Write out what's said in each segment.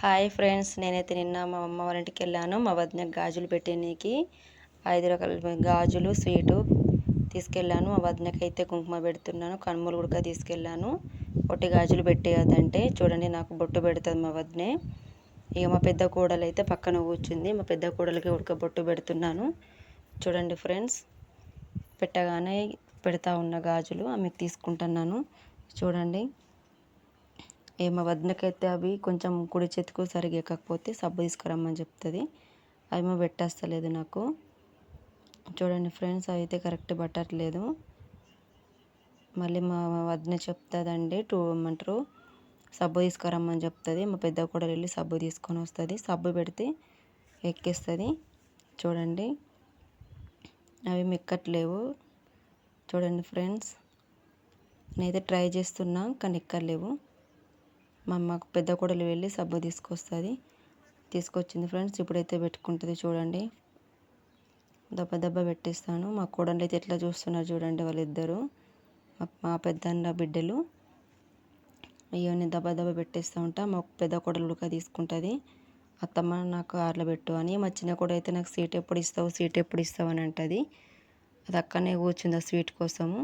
Hi friends నేనైతే నిన్న మా అమ్మ వాళ్ళ ఇంటికి వెళ్ళాను. మా వదిన గాజులు పెట్టేనికి ఐదు రకాల గాజులు స్వీటు తీసుకెళ్ళాను. మా వదినకైతే కుంకుమ పెడుతున్నాను కనుమలు కూడా తీసుకెళ్ళాను. ఒట్టి గాజులు పెట్టేదంటే చూడండి నాకు బొట్టు పెడుతుంది మా వదినే. ఇక మా పెద్ద కోడలు అయితే పక్కన కూర్చుంది మా పెద్ద కోడలికి ఉడక బొట్టు పెడుతున్నాను. చూడండి ఫ్రెండ్స్ పెట్టగానే పెడతా ఉన్న గాజులు ఆమెకు తీసుకుంటున్నాను. చూడండి. ఏమో వదినకైతే అవి కొంచెం కుడి చేతికి సరిగా ఎక్కకపోతే సబ్బు తీసుకురమ్మని చెప్తుంది. అవేమో పెట్టేస్తలేదు నాకు. చూడండి ఫ్రెండ్స్ అవి అయితే కరెక్ట్ పట్టట్లేదు మళ్ళీ మా వదిన చెప్తుందండి టూ ఏమంటారు సబ్బు తీసుకురమ్మని చెప్తుంది. మా పెద్ద కూడా వెళ్ళి సబ్బు తీసుకొని వస్తుంది. సబ్బు పెడితే ఎక్కిస్తుంది. చూడండి. అవి ఎక్కట్లేవు చూడండి ఫ్రెండ్స్ నేనైతే ట్రై చేస్తున్నా కానీ ఎక్కర్లేవు మా అమ్మ పెద్ద కొడలు వెళ్ళి సబ్బు తీసుకొస్తుంది. తీసుకొచ్చింది ఫ్రెండ్స్ ఇప్పుడైతే పెట్టుకుంటుంది చూడండి. దెబ్బ దెబ్బ పెట్టేస్తాను. మా కోడలు అయితే ఎట్లా చూస్తున్నారు చూడండి వాళ్ళిద్దరూ. మా పెద్దన్న బిడ్డలు. ఇవన్నీ దెబ్బ దెబ్బ పెట్టేస్తూ ఉంటా. మా పెద్ద కొడలు ఉడక తీసుకుంటుంది. అత్తమ్మ నాకు ఆర్ల పెట్టు అని. మా చిన్న కూడా అయితే నాకు సీట్ ఎప్పుడు ఇస్తావు సీట్ ఎప్పుడు ఇస్తావు అని అంటుంది. అది అక్కనే కూర్చుంది ఆ స్వీట్ కోసము.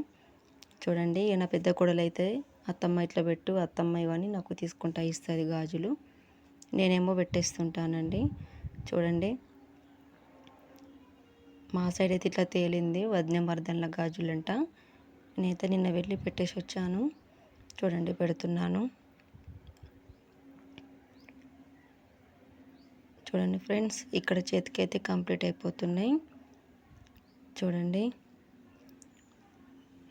చూడండి ఈయన పెద్ద కొడలు అయితే అత్తమ్మ ఇట్లా పెట్టు అత్తమ్మ ఇవన్నీ నాకు తీసుకుంటా ఇస్తుంది గాజులు. నేనేమో పెట్టేస్తుంటానండి. చూడండి. మా సైడ్ అయితే ఇట్లా తేలింది వదిన మర్దన్ల గాజులంట. నేనైతే నిన్న వెళ్ళి పెట్టేసి వచ్చాను. చూడండి పెడుతున్నాను. చూడండి ఫ్రెండ్స్ ఇక్కడ చేతికి అయితే కంప్లీట్ అయిపోతున్నాయి. చూడండి.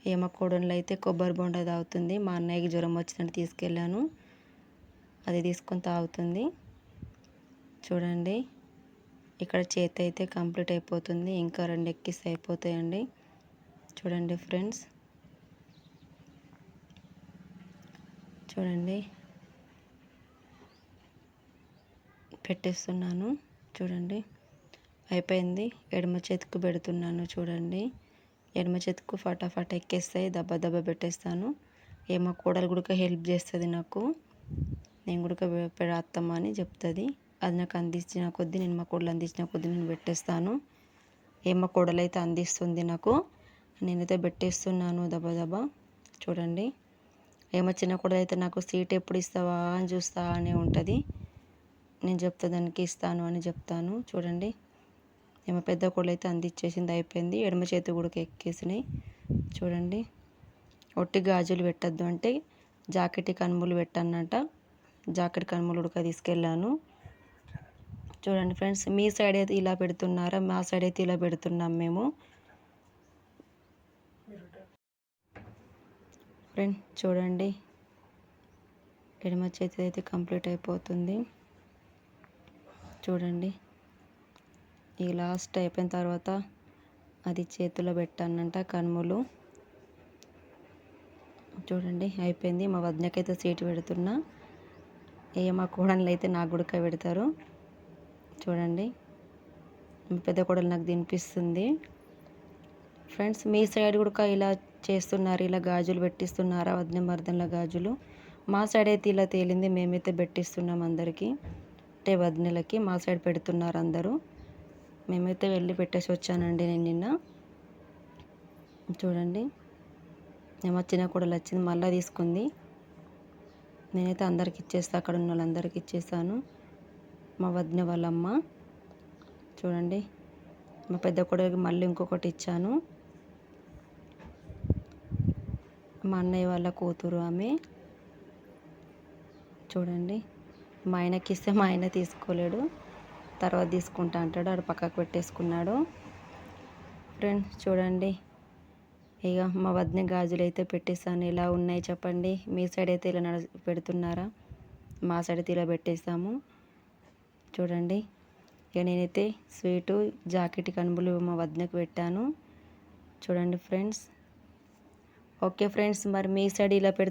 ఏమ కోడన్లో అయితే కొబ్బరి బొండ తాగుతుంది. మా అన్నయ్యకి జ్వరం వచ్చినట్టు తీసుకెళ్ళాను. అది తీసుకొని తాగుతుంది. చూడండి. ఇక్కడ చేతి అయితే కంప్లీట్ అయిపోతుంది. ఇంకా రెండు ఎక్కిస్ అయిపోతాయండి. చూడండి ఫ్రెండ్స్. చూడండి. పెట్టేస్తున్నాను. చూడండి. అయిపోయింది. ఎడమ చేతికి పెడుతున్నాను. చూడండి. ఎడమ చేతికి ఫటాఫట్ ఎక్కేస్తాయి దెబ్బ దెబ్బ పెట్టేస్తాను. ఏమో కూడలు కూడా హెల్ప్ చేస్తుంది నాకు. నేను కూడా అత్తమ్మ అని చెప్తుంది. అది నాకు అందించిన కొద్దీ నేను మా కోడలు అందించిన కొద్దీ నేను పెట్టేస్తాను. ఏమో కూడలు అయితే అందిస్తుంది నాకు. నేనైతే పెట్టేస్తున్నాను దెబ్బ దెబ్బ. చూడండి. ఏమో చిన్న కూడలు అయితే నాకు సీట్ ఎప్పుడు ఇస్తావా అని చూస్తా అని ఉంటుంది. నేను చెప్తా దానికి ఇస్తాను అని చెప్తాను. చూడండి. ఏమో పెద్ద కోళ్ళు అయితే అందించేసింది అయిపోయింది. ఎడమ చేతి కూడా ఎక్కేసినాయి. చూడండి. ఒట్టి గాజులు పెట్టద్దు అంటే జాకెట్ కనుములు పెట్టన్నట. జాకెట్ కనుములు ఉడక తీసుకెళ్ళాను. చూడండి ఫ్రెండ్స్ మీ సైడ్ అయితే ఇలా పెడుతున్నారా? మా సైడ్ అయితే ఇలా పెడుతున్నాం మేము. ఫ్రెండ్ చూడండి. ఎడమ చేతి అయితే కంప్లీట్ అయిపోతుంది. చూడండి. ఈ లాస్ట్ అయిపోయిన తర్వాత అది చేతిలో పెట్టానంట కనుములు. చూడండి అయిపోయింది. మా వదినకైతే సీటు పెడుతున్నా. ఏ మా కోడళ్ళు అయితే నాకు గుడక పెడతారు. చూడండి పెద్ద కోడలు నాకు తినిపిస్తుంది. ఫ్రెండ్స్ మీ సైడ్ కూడా ఇలా చేస్తున్నారు ఇలా గాజులు పెట్టిస్తున్నారా వదిన మర్దన్ల గాజులు? మా సైడ్ అయితే ఇలా తేలింది మేమైతే పెట్టిస్తున్నాం అందరికీ. అంటే వదినలకి మా సైడ్ పెడుతున్నారు అందరూ. మేమైతే వెళ్ళి పెట్టేసి వచ్చానండి నేను నిన్న. చూడండి. మేము చిన్న కూడా వచ్చింది మళ్ళీ తీసుకుంది. నేనైతే అందరికి ఇచ్చేస్తా అక్కడ ఉన్న వాళ్ళందరికీ ఇచ్చేసాను. మా వదిన వాళ్ళమ్మ. చూడండి. మా పెద్ద కొడుకు మళ్ళీ ఇంకొకటి ఇచ్చాను. మా అన్నయ్య వాళ్ళ కూతురు ఆమె. చూడండి. మా ఆయనకి ఇస్తే మా ఆయన తీసుకోలేడు. తర్వాత తీసుకుంటా అంటాడు. అక్కడ పక్కకు పెట్టేసుకున్నాడు. ఫ్రెండ్స్ చూడండి. ఇక మా వదిన గాజులు అయితే పెట్టేసాను ఇలా ఉన్నాయి చెప్పండి. మీ సైడ్ అయితే ఇలా నడు పెడుతున్నారా? మా సైడ్ అయితే ఇలా పెట్టేసాము చూడండి. ఇక నేనైతే స్వీటు జాకెట్ కనుబులు మా వదినకు పెట్టాను. చూడండి ఫ్రెండ్స్ ఓకే ఫ్రెండ్స్ మరి మీ సైడ్ ఇలా పెడితే